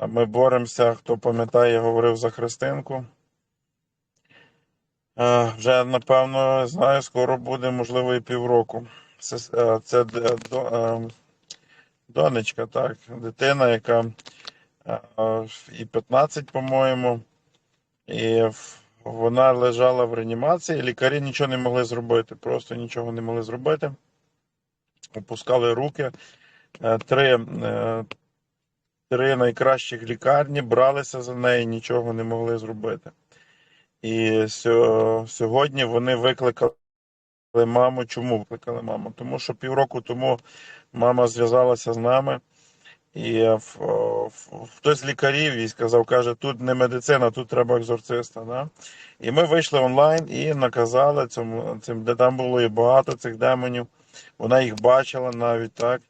А Ми боремося, хто пам'ятає, говорив за Христинку. Е, Вже, напевно, знаю, скоро буде, можливо, і півроку. Це, е, це до- е, донечка, так, дитина, яка е, і 15, по-моєму, і вона лежала в реанімації, лікарі нічого не могли зробити, просто нічого не могли зробити. Опускали руки. Е, Три, е, три найкращих лікарні бралися за неї, нічого не могли зробити. І сьогодні вони викликали маму. Чому викликали маму? Тому що півроку тому мама зв'язалася з нами, і е, хтось з лікарів їй сказав, каже, тут не медицина, тут треба екзорциста. Да? І ми вийшли онлайн і наказали цьому, цим, де там було і багато цих демонів. Вона їх бачила навіть так.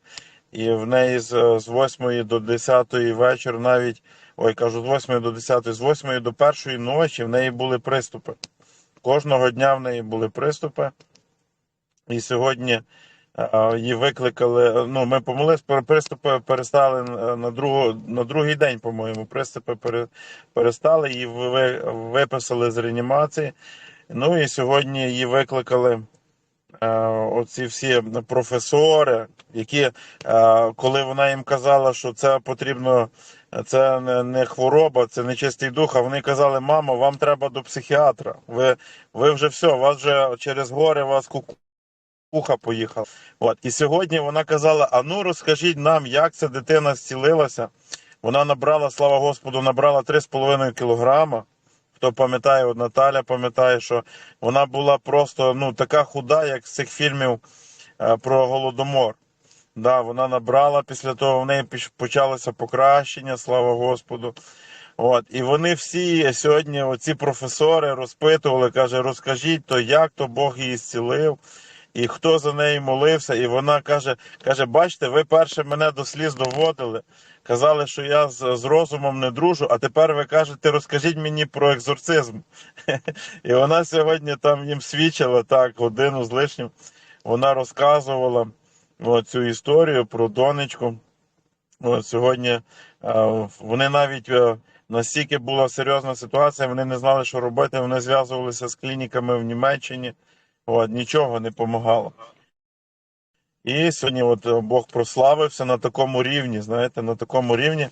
І в неї з, з 8 до 10 вечора навіть, ой, кажу, з 8 до 10, з 8 до 1 ночі в неї були приступи. Кожного дня в неї були приступи. І сьогодні її викликали. Ну, ми помолились, приступи перестали на, другу, на другий день, по-моєму. Приступи пере- перестали, її виписали з реанімації. Ну і сьогодні її викликали оці всі професори, які, е, коли вона їм казала, що це потрібно, це не, хвороба, це не чистий дух, а вони казали, мамо, вам треба до психіатра. Ви, ви вже все, вас вже через горе вас куку. Куха поїхав. От. І сьогодні вона казала: а ну розкажіть нам, як ця дитина зцілилася. Вона набрала, слава Господу, набрала 3,5 кілограма. Хто пам'ятає, от Наталя пам'ятає, що вона була просто ну, така худа, як з цих фільмів е, про Голодомор. Да, вона набрала після того, в неї почалося покращення, слава Господу. От, і вони всі сьогодні, оці професори, розпитували, каже, розкажіть то, як то Бог її зцілив, і хто за нею молився. І вона каже: каже, бачите, ви перше мене до сліз доводили, казали, що я з, з розумом не дружу, а тепер ви кажете, розкажіть мені про екзорцизм. І вона сьогодні там їм свідчила так, годину з лишнім. Вона розказувала цю історію про донечку. От, сьогодні вони навіть е, настільки була серйозна ситуація, вони не знали, що робити. Вони зв'язувалися з клініками в Німеччині. От, нічого не допомагало. І сьогодні от е, Бог прославився на такому рівні, знаєте, на такому рівні.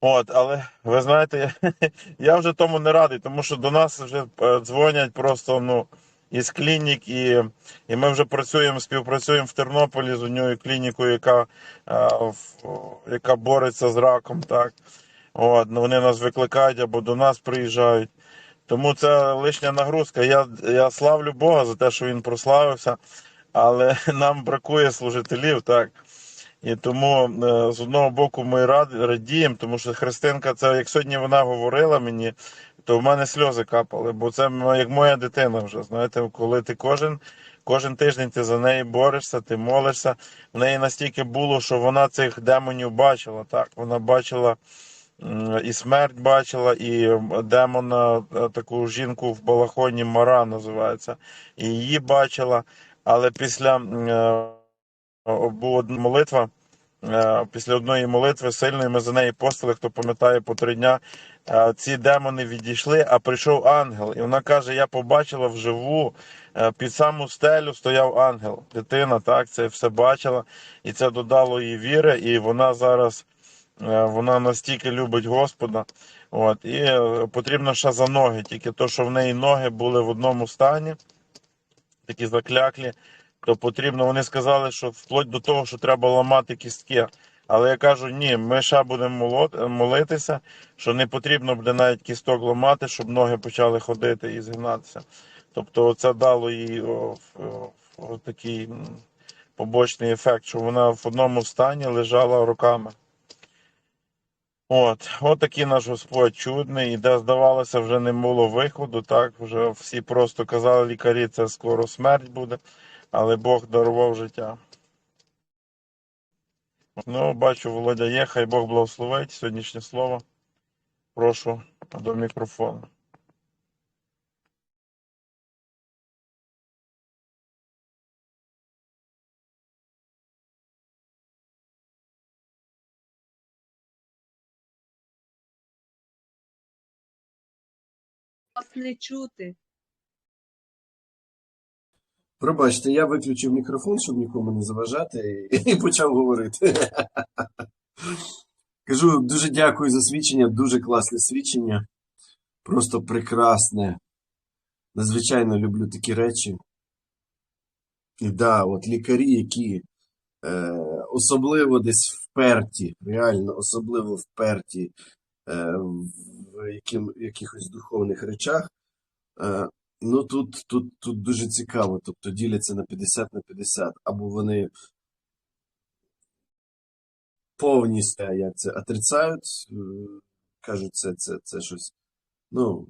От, але ви знаєте, я вже тому не радий, тому що до нас вже е, дзвонять просто ну, із клінік, і, і ми вже працюємо, співпрацюємо в Тернополі з однією клінікою, яка, е, яка бореться з раком. Так. От, ну, вони нас викликають або до нас приїжджають. Тому це лишня нагрузка. Я, я славлю Бога за те, що він прославився, але нам бракує служителів, так. І тому е, з одного боку ми рад, радіємо, тому що Христинка, це як сьогодні вона говорила мені, то в мене сльози капали, бо це як моя дитина вже. Знаєте, коли ти кожен, кожен тиждень ти за неї борешся, ти молишся. В неї настільки було, що вона цих демонів бачила. Так, вона бачила і смерть бачила, і демона, е, таку жінку в балахоні Мара називається, і її бачила. Але після е, була молитва. Е, Після одної молитви сильної ми за неї постили, хто пам'ятає по три дня. Ці демони відійшли, а прийшов ангел. І вона каже: Я побачила вживу під саму стелю стояв ангел. Дитина так це все бачила, і це додало їй віри. І вона зараз вона настільки любить Господа. От, і е, потрібно ще за ноги, тільки то, що в неї ноги були в одному стані, такі закляклі то потрібно. Вони сказали, що вплоть до того, що треба ламати кістки. Але я кажу, ні, ми ще будемо молитися, що не потрібно буде навіть кісток ламати, щоб ноги почали ходити і згинатися. Тобто, це дало їй о, о, о, такий побочний ефект, що вона в одному стані лежала роками. От, от такий наш Господь чудний, і де здавалося, вже не було виходу. Так, вже всі просто казали лікарі, це скоро смерть буде, але Бог дарував життя. Ну, бачу, Володя є, хай Бог благословить сьогоднішнє слово. Прошу до мікрофону. Вас не чути. Пробачте, я виключив мікрофон, щоб нікому не заважати, і, почав говорити. Кажу, дуже дякую за свідчення, дуже класне свідчення. Просто прекрасне. Надзвичайно люблю такі речі. І да, от лікарі, які е, особливо десь вперті, реально особливо вперті в яким, якихось духовних речах. Е, Ну, тут, тут, тут дуже цікаво, тобто діляться на 50 на 50, або вони повністю, як це, отрицають, е, кажуть, це, це, це щось, ну,